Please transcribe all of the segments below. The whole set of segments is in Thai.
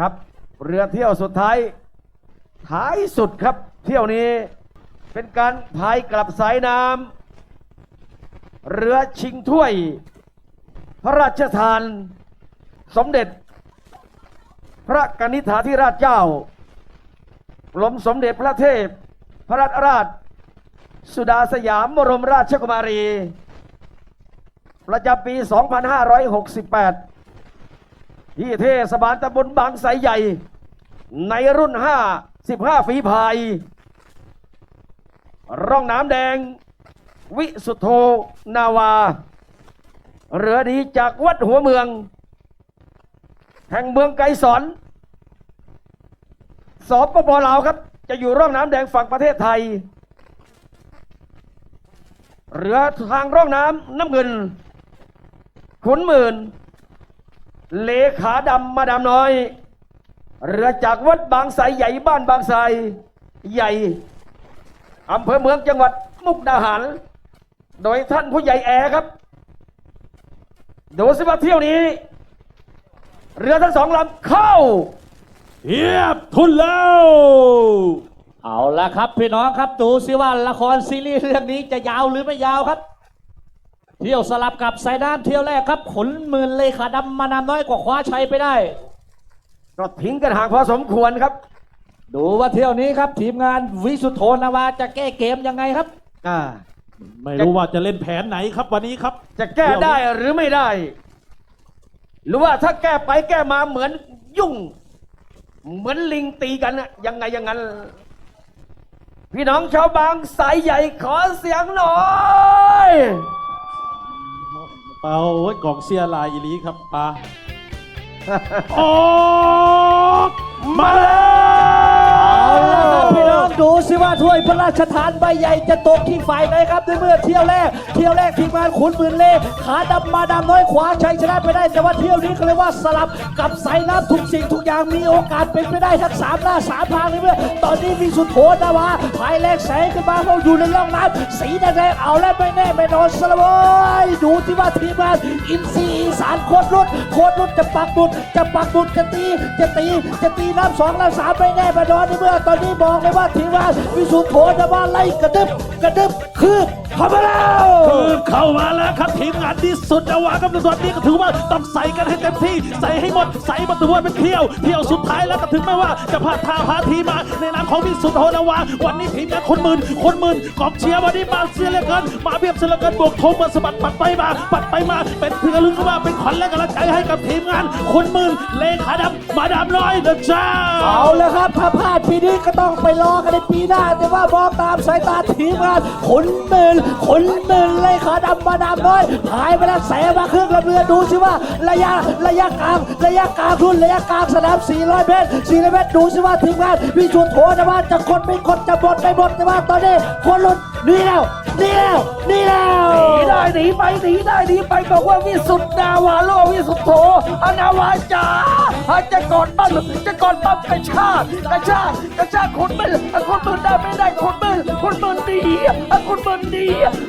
ครับ เรือเที่ยวสุดท้ายท้ายสุดครับ เที่ยวนี้เป็นการพายกลับสายน้ำเรือชิงถ้วย พระราชทาน สมเด็จ พระกนิษฐาธิราชเจ้ากรมสมเด็จพระเทพ พระราชราช สุดาสยามบรมราชกุมารี ประจำปี 2568 ที่เทศบาลตำบลบางไทรใหญ่ ในรุ่น 5 15 ฝีพาย ร่องน้ำแดง วิสุทโธนาวา เรือดีจากวัดหัวเมือง แห่งเมืองไกรสอนสปปลาวครับ จะอยู่ร่องน้ำแดงฝั่งประเทศไทย เรือทางร่องน้ำน้ำเงินขุนหมื่น เลขาดำมาดำน้อย เรือจากวัดบางไทรใหญ่บ้านบางไทรใหญ่อำเภอเมืองจังหวัดมุกดาหาร โดยท่านผู้ใหญ่แอครับ ดูสิว่าเที่ยวนี้ เรือทั้งสองลำเข้าเทียบทุนแล้ว เอาละครับพี่น้องครับดูสิว่าละครซีรีส์เรื่องนี้จะยาวหรือไม่ยาวครับ เที่ยวสลับกับสายน้ำเที่ยวแรกครับ ขนหมื่นเลขาดำมานำน้อยกว่าคว้าชัยไปได้ ก็ทิ้งกันห่างพอสมควรครับ ดูว่าเที่ยวนี้ครับ ทีมงานวิสุทโธนาวาจะแก้เกมยังไงครับ อ่า ไม่รู้ว่าจะเล่นแผนไหนครับวันนี้ครับ จะแก้ได้หรือไม่ได้ หรือว่าถ้าแก้ไปแก้มาเหมือนยุ่ง เหมือนลิงตีกันอะยังไงอย่างนั้น พี่น้องชาวบางสายใหญ่ขอเสียงหน่อย เปาโอ้ยกองเสียลายอีหลีครับปลา ออกมาแล้ว สิว่าถ้วยพระราชทานใบใหญ่จะตกที่ฝ่ายไหนครับในเมื่อเที่ยวแรก เที่ยวแรกทีมงานขุนหมื่นเล่ขาดำมาดำน้อยขวาชัยชนะไปได้แต่ว่าเที่ยวนี้เขาเรียว่าสลับกับสายน้ำทุกสิ่งทุกอย่างมีโอกาสเป็นไปได้ทั้งสามหน้าสามทางในเมื่อตอนนี้มีสุดโถนาวาภายแรกแสงขึ้นมาเขาอยู่ในร่องน้ำสีแดงๆเอาแล้วไม่แน่ไม่นอนสละเวยดูที่ว่าทีมงานอินซีอีสานโคตรรุ่นโคตรรุ่นจะปักบุดจะปักบุดจะตีจะตีจะตีน้ำสองน้ำสามไม่แน่ไม่นอนในเมื่อตอนนี้บอกเลยว่าทีมงานวิสุทธิ์โถนาวาไล่กระดึบกระดึบคืบเข้ามาแล้วคือเข้ามาแล้วครับทีมงานที่สุดอวาครับในส่วนนี้ก็ถือว่าต้องใส่กันให้เต็มที่ใส่ให้หมดใส่มาตัวเป็นเที่ยวเที่ยวสุดท้ายแล้วก็ถึงแม้ว่าจะพลาดท่าพาทีมมาในนามของพิสุทธิ์โหนาวาวันนี้ทีมงานคนหมื่นคนหมื่นกองเชียร์วันนี้มาเสียเหลือเกินมาเบียบเสียเหลือเกินบวกธงมาสะบัดปัดไปมาปัดไปมาเป็นที่ระลึกว่าเป็นขวัญและกำลังใจให้กับทีมงานคนหมื่นเลขาดำมาดามน้อยเดอะจ้าเอาแล้วครับถ้าพลาด ปีนี้ก็ต้องไปรอกันในปีหน้า แต่ว่ามองตามสายตาทีมงานขนหมื่นขนหมื่นเลยขาดำมาดามน้อยหายไปแล้วแสมาเครึ่องลำเรือดูสิว่าระยะระยะกลางระยะกลางทุนระยะกลางสนาม 400 เมตร 400 เมตรดูสิว่าทีมงานวิชุนโถนะว่าจะคนไม่คนจะหมดไม่หมดแต่ว่าตอนนี้คนลุดหนี่แล้วนี่แล้วนี่แล้ว หนีได้หนีไปหนีได้หนีไปบอกว่าวิสุทธนาวาโลวิสุทธโธอนาวาจ๋าจะกอดปั้มจะกอดปั้มกระชากกระชากกระชากคนมือคนมือได้ไม่ได้คนมือคนมือดีคนมือดี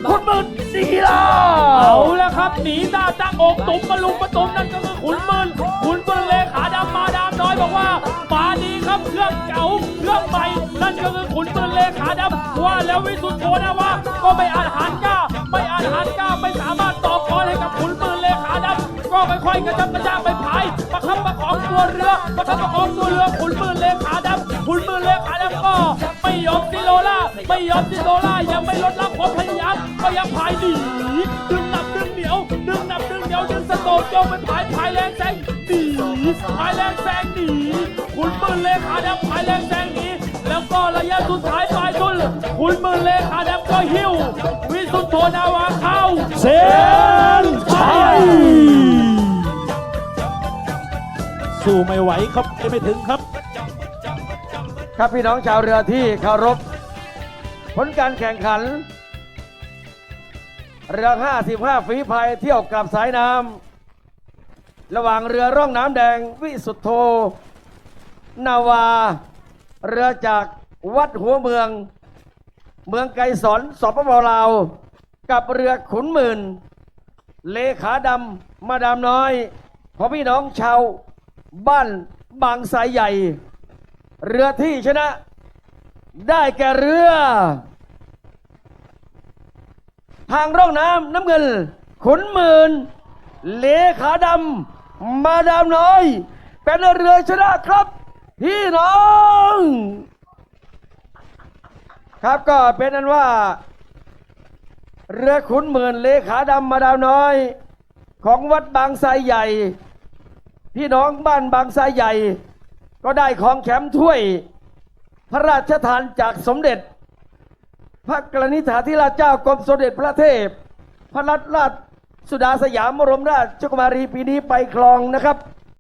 คนมือดีล่ะเอาล้วครับหนีหน้าตั้งอกตุ้มมาลุมมาตุ้มนั่นก็คือขุนมืนขุนมืนเลขาดำมาดามน้อยบอกว่ามาดีครับเครื่องเก่าเครื่องใหม่นั่นก็คือขุนมืนเลขาดำว่าแล้ววิสุทธโธนะว่าก็ไม่อาจหารกล้าไม่อาจหารกล้า ค่อยกระจับกระจายไปพายประคับประคองตัวเรือประคับประคองตัวเรือขุนมื่นเลขาดำขุนมื่นเลขาดำก็ไม่ยอมซิโลล่าไม่ยอมซิโลล่ายังไม่ลดละความพยายามก็ยังพายหนีดึงหนับดึงเหนียวดึงหนับดึงเหนียวดึงสโตโยงเป็นพายพายแรงแซงหนีพายแรงแซงหนีขุนมื่นเลขาดำพายแรงแซงหนีแล้วก็ระยะสุดท้ายปลายทุนขุนมื่นเลขาดำก็หิ้ววิสุทธโธนาวาเข้าเซน สู้ไม่ไหวครับไม่ถึงครับ ครับพี่น้องชาวเรือที่เคารพผลการแข่งขัน เรือ 55 ฝีพายเที่ยวกับสายน้ำระหว่างเรือร่องน้ำแดงวิสุทธโธนาวา เรือจากวัดหัวเมือง เมืองไกรสอนสปปลาว กับเรือขุนหมื่น เลขาดำมาดามน้อยขอพี่น้องชาว บ้านบางสายใหญ่ เรือที่ชนะ ได้แก่เรือ ทางร่องน้ำน้ำเงิน ขุนหมื่น เลขาดำ มาดามน้อย เป็นเรือชนะครับ พี่น้อง ครับก็เป็นนั้นว่า เรือขุนหมื่นเลขาดำมาดามน้อย ของวัดบางไทรใหญ่ พี่น้องบ้านบางไทรใหญ่ ก็ได้ของแขมป์ถ้วย พระราชทานจากสมเด็จ พระกรณิษฐาธิราชเจ้ากรมสมเด็จพระเทพ พระรัตนราชสุดาสยามบรมราชกุมารีปีนี้ไปคลองนะครับ